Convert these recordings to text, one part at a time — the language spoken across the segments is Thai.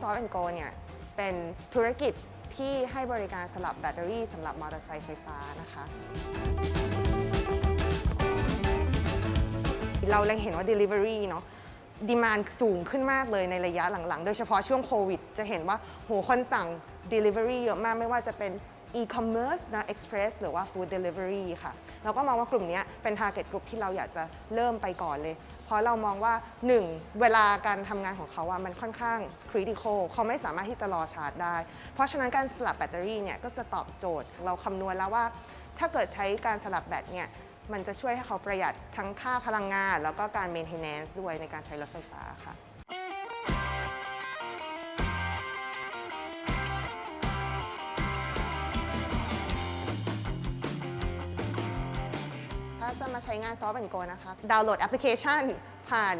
ซอฟแอนโกเนี่ยเป็นธุรกิจที่ให้บริการสลับแบตเตอรี่สำหรับมอเตอร์ไซค์ไฟฟ้านะคะ เราเลยเห็นว่า Delivery เนาะดีมานสูงขึ้นมากเลยในระยะหลังๆ โดยเฉพาะช่วงโควิด จะเห็นว่าโหคนสั่ง Delivery เยอะมากไม่ว่าจะเป็น e-commerce นะ express หรือว่า food delivery ค่ะ เราก็มองว่ากลุ่มนี้เป็น target group ที่เราอยากจะเริ่มไปก่อนเลย เพราะเรามองว่า 1. เวลาการทำงานของเขาอะมันค่อนข้าง critical เขาไม่สามารถที่จะรอชาร์จได้ เพราะฉะนั้นการสลับแบตเตอรี่เนี่ยก็จะตอบโจทย์ เราคำนวณแล้วว่า ถ้าเกิดใช้การสลับแบตเนี่ยมันจะช่วยให้เขาประหยัดทั้งค่าพลังงาน แล้วก็การ maintenance ด้วยในการใช้รถไฟฟ้าค่ะ จะมาใช้งานซอฟต์แอนโกนะคะ ดาวน์โหลดแอปพลิเคชัน ผ่าน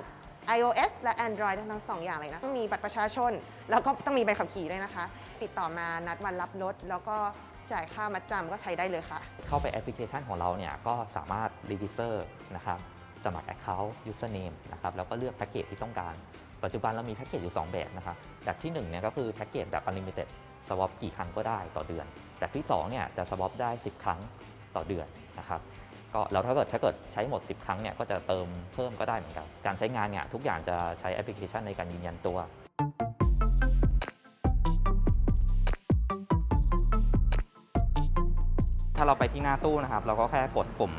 iOS และ Android ทั้งสองอย่างเลยนะต้องมีบัตรประชาชน แล้วก็ต้องมีใบขับขี่ด้วยนะคะ ติดต่อมานัดวันรับรถ แล้วก็จ่ายค่ามัดจำก็ใช้ได้เลยค่ะ เข้าไปแอปพลิเคชันของเราเนี่ยก็สามารถ register นะครับสมัคร Account Username นะครับแล้วก็เลือกแพ็กเกจที่ต้องการ ปัจจุบันเรามีแพ็กเกจอยู่ 2 แบบนะครับแบบที่1เนี่ยก็คือแพ็กเกจแบบ Unlimited swap กี่ครั้งก็ได้ต่อเดือน แบบที่2เนี่ยจะ swap ได้ 10 ครั้งต่อเดือนนะครับ ก็แล้วถ้าเกิดถ้าเกิดใช้หมด 10 ครั้งเนี่ยก็จะเติมเพิ่มก็ได้เหมือนกัน การใช้งานเนี่ยทุกอย่างจะใช้แอปพลิเคชันในการยืนยันตัว ถ้าเราไปที่หน้าตู้นะครับ เราก็แค่กดปุ่ม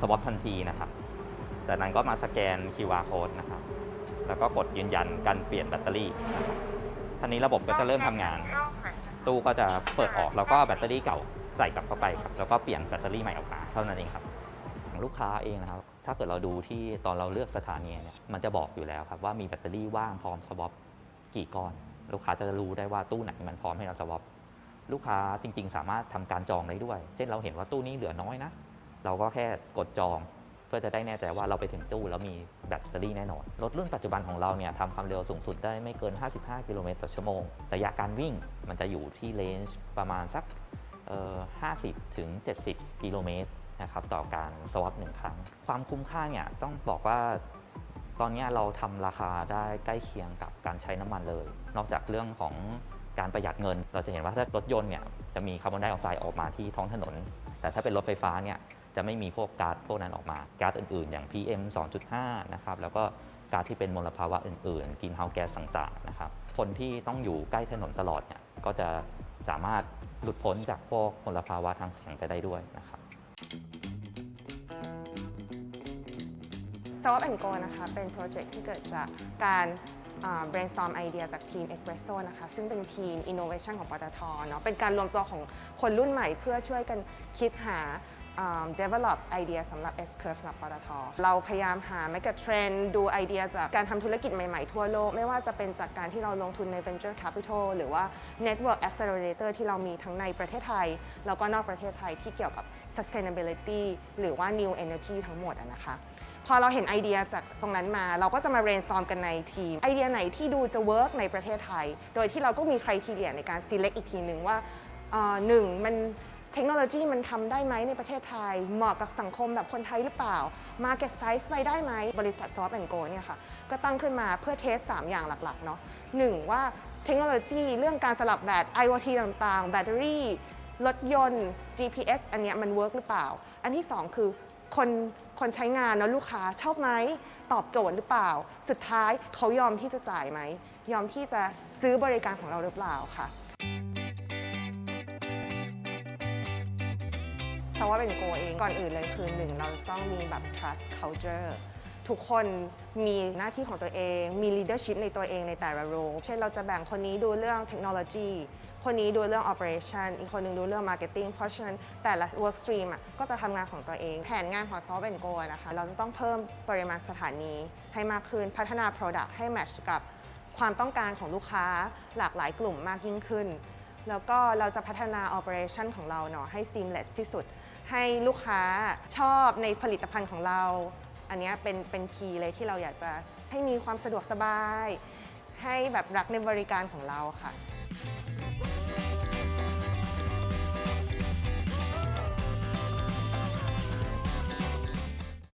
สวอปทันทีนะครับจากนั้นก็มาสแกน QR code นะครับ แล้วก็กดยืนยันการเปลี่ยนแบตเตอรี่นะครับท่านี้ระบบก็จะเริ่มทำงาน ตู้ก็จะเปิดออกแล้วก็แบตเตอรี่เก่าใส่กลับเข้าไปครับ แล้วก็เปลี่ยนแบตเตอรี่ใหม่ออกมาเท่านั้นเองครับ ลูกค้าเองนะครับ ถ้าเกิดเราดูที่ตอนเราเลือกสถานีเนี่ย มันจะบอกอยู่แล้วครับว่ามีแบตเตอรี่ว่างพร้อมสวอปกี่ก้อน ลูกค้าจะรู้ได้ว่าตู้ไหนมันพร้อมให้เราสวอปลูกค้าจริง ๆ สามารถทำการจองได้ด้วย เช่นเราเห็นว่าตู้นี้เหลือน้อยนะ เราก็แค่กดจอง เพื่อจะได้แน่ใจว่าเราไปถึงตู้แล้วมีแบตเตอรี่แน่นอน รถรุ่นปัจจุบันของเราเนี่ยทำความเร็วสูงสุดได้ไม่เกิน 55 กิโลเมตรต่อชั่วโมง ระยะการวิ่งมันจะอยู่ที่เลนจ์ประมาณสัก50 ถึง 70 กิโลเมตร นะครับต่อการสวอปหนึ่งครั้ง ความคุ้มค่าเนี่ยต้องบอกว่าตอนนี้เราทำราคาได้ใกล้เคียงกับการใช้น้ำมันเลย นอกจากเรื่องของการประหยัดเงิน เราจะเห็นว่าถ้ารถยนต์เนี่ยจะมีคาร์บอนไดออกไซด์ออกมาที่ท้องถนน แต่ถ้าเป็นรถไฟฟ้าเนี่ยจะไม่มีพวกก๊าซพวกนั้นออกมาก๊าซอื่นๆ อย่าง PM 2.5 นะครับแล้วก็ก๊าซที่เป็นมลภาวะอื่นๆกินเฮาแก๊สต่างๆนะครับคนที่ต้องอยู่ใกล้ถนนตลอดเนี่ยก็จะสามารถหลุดพ้นจากพวกมลภาวะทางเสียงไปได้ด้วยนะครับ s w a p and Go นะคะ เป็นโปรเจกต์ที่เกิดจากการ brainstorm ไอเดียจากทีม Espresso นะคะ ซึ่งเป็นทีม innovation ของปตทเนาะเป็นการรวมตัวของคนรุ่นใหม่เพื่อช่วยกันคิดหา develop ไอเดียสำหรับ S curve สำหรับปตท เราพยายามหา mega trend ดูไอเดียจากการทำธุรกิจใหม่ๆ ทั่วโลก ไม่ว่าจะเป็นจากการที่เราลงทุนใน venture capital หรือว่า network accelerator ที่เรามีทั้งในประเทศไทย แล้วก็นอกประเทศไทยที่เกี่ยวกับ sustainability หรือว่า new energy ทั้งหมดนะคะ พอเราเห็นไอเดียจากตรงนั้นมา เราก็จะมา brainstorm กันในทีม ไอเดียไหนที่ดูจะ work ในประเทศไทย โดยที่เราก็มี criteria ในการ select อีกทีหนึ่งว่าเอ่อหนึ่งมันเทคโนโลยีมันทำได้ไหมในประเทศไทย เหมาะกับสังคมแบบคนไทยหรือเปล่า market size ไปได้ไหมบริษัท Soft and Go เนี่ยค่ะ ก็ตั้งขึ้นมาเพื่อเทส 3 อย่างหลักๆเนาะหนึ่งว่าเทคโนโลยีเรื่องการสลับแบต IoT ต่างๆ แบตเตอรี่ รถยนต์ GPS อันเนี้ยมันเวิร์กหรือเปล่า อันที่ 2 คือ คนคนใช้งานเนาะลูกค้าชอบไหมตอบโจทย์หรือเปล่า สุดท้ายเขายอมที่จะจ่ายไหม ยอมที่จะซื้อบริการของเราหรือเปล่าค่ะเพราะว่าเป็นโกเองก่อนอื่นเลยคือหนึ่งเราต้องมีแบบ trust culture ทุกคนมีหน้าที่ของตัวเอง มี leadership ในตัวเองในแต่ละโรลเช่นเราจะแบ่งคนนี้ดูเรื่องเทคโนโลยีคนนี้ดูเรื่อง operation อีกคนนึงดูเรื่อง marketing เพราะฉะนั้นแต่ละ work stream อะก็จะทำงานของตัวเอง แผนงานของ Soft and Go อะนะคะ เราจะต้องเพิ่มปริมาณสถานีให้มากขึ้น พัฒนา product ให้ match กับความต้องการของลูกค้าหลากหลายกลุ่มมากยิ่งขึ้น แล้วก็เราจะพัฒนา operation ของเราเนาะให้ seamless ที่สุด ให้ลูกค้าชอบในผลิตภัณฑ์ของเรา อันนี้เป็นเป็นคีย์เลยที่เราอยากจะให้มีความสะดวกสบาย ให้แบบรักในบริการของเราค่ะ